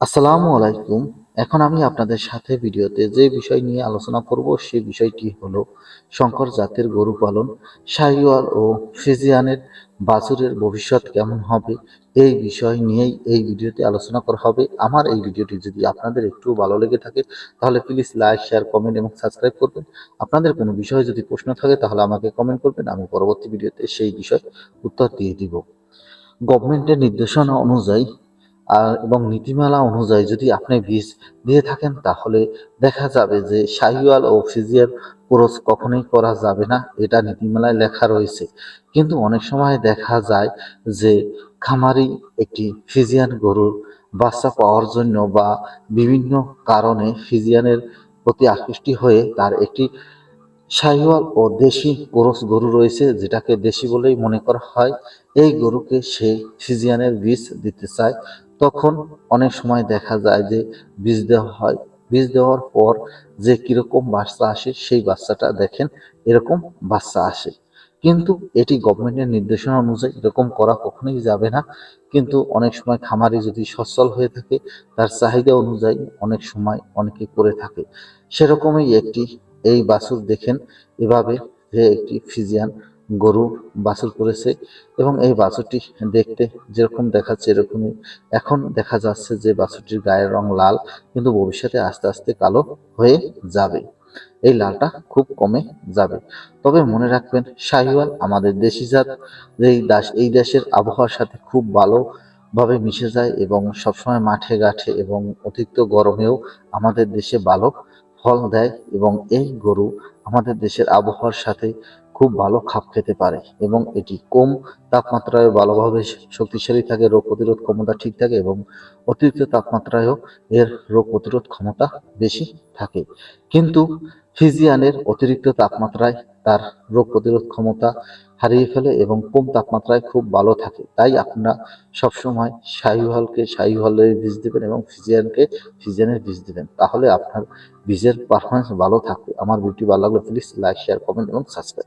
আসসালামু আলাইকুম। এখন আমি আপনাদের সাথে ভিডিওতে যে বিষয় নিয়ে আলোচনা করব সেই বিষয়টি হলো শঙ্কর জাতের গরু পালন, শাহিওয়াল ও ফিজিয়ানের বাছুরের ভবিষ্যৎ কেমন হবে, এই বিষয় নিয়েই এই ভিডিওতে আলোচনা করা হবে। আমার এই ভিডিওটি যদি আপনাদের একটু ভালো লেগে থাকে, তাহলে প্লিজ লাইক শেয়ার কমেন্ট এবং সাবস্ক্রাইব করবেন। আপনাদের কোনো বিষয়ে যদি প্রশ্ন থাকে, তাহলে আমাকে কমেন্ট করবেন, আমি পরবর্তী ভিডিওতে সেই বিষয় উত্তর দিয়ে দিব। গভর্নমেন্টের নির্দেশনা অনুযায়ী আর এবং নীতিমালা অনুযায়ী যদি আপনি বীজ দিয়ে থাকেন, তাহলে দেখা যাবে যে শাহিওয়াল ও ফিজিয়ার ক্রস কখনোই করা যাবে না, এটা নীতিমালায় লেখা রয়েছে। কিন্তু অনেক সময় দেখা যায় যে খামারি একটি ফিজিয়ান গরুর বাচ্চা পাওয়ার জন্য বা বিভিন্ন কারণে ফিজিয়ানের প্রতি আকৃষ্টি হয়ে তার একটি শাহিওয়াল ও দেশি ক্রস গরু রয়েছে, যেটাকে দেশি বলেই মনে করা হয়। এই গরুকে সে ফিজিয়ানের বীজ দিতে চায়। তখন অনেক সময় দেখা যায় যে বীজ দেওয়া হয়। বীজ দেওয়ার পর যে কীরকম বাচ্চা আসে, সেই বাচ্চাটা দেখেন এরকম বাচ্চা আসে। কিন্তু এটি গভর্নমেন্টের নির্দেশনা অনুযায়ী এরকম করা কখনোই যাবে না। কিন্তু অনেক সময় খামারি যদি সচ্ছল হয়ে থাকে, তার চাহিদা অনুযায়ী অনেক সময় অনেকে করে থাকে। সেরকমই একটি এই বাছুর দেখেন, এভাবে যে একটি ফিজিয়ান গরু বাছুর করেছে এবং এই বাছুরটি দেখতে যেরকম দেখাচ্ছে এরকমই। এখন দেখা যাচ্ছে যে বাছুরটির গায়ের রং লাল, কিন্তু ভবিষ্যতে আস্তে আস্তে কালো হয়ে যাবে। এই লালটা খুব কমে যাবে। তবে মনে রাখবেন, শাহিওয়াল আমাদের দেশি জাত। এই দাস, এই দেশের আবহাওয়ার সাথে খুব ভালো ভাবে মিশে যায় এবং সবসময় মাঠে ঘাটে এবং অতিরিক্ত গরমেও আমাদের দেশে ভালো ফল দেয় এবং এই গরু আমাদের দেশের আবহাওয়ার সাথে খুব ভালো খাপ খেতে পারে এবং এটি কম তাপমাত্রায় ভালোভাবে শক্তিশালী থাকে, রোগ প্রতিরোধ ক্ষমতা ঠিক থাকে এবং অতিরিক্ত তাপমাত্রায়ও এর রোগ প্রতিরোধ ক্ষমতা বেশি থাকে। কিন্তু ফিজিয়ানের অতিরিক্ত তাপমাত্রায় তার রোগ প্রতিরোধ ক্ষমতা হারিয়ে ফেলে এবং কম তাপমাত্রায় খুব ভালো থাকে। তাই আপনারা সবসময় শাহিওয়ালকে, শাহিওয়ালের বীজ দেবেন এবং ফিজিয়ানকে, ফিজিয়ানের বীজ দেবেন। তাহলে আপনার বীজের পারফরমেন্স ভালো থাকবে। আমার ভিডিও ভালো লাগলে প্লিজ লাইক শেয়ার কমেন্ট এবং সাবস্ক্রাইব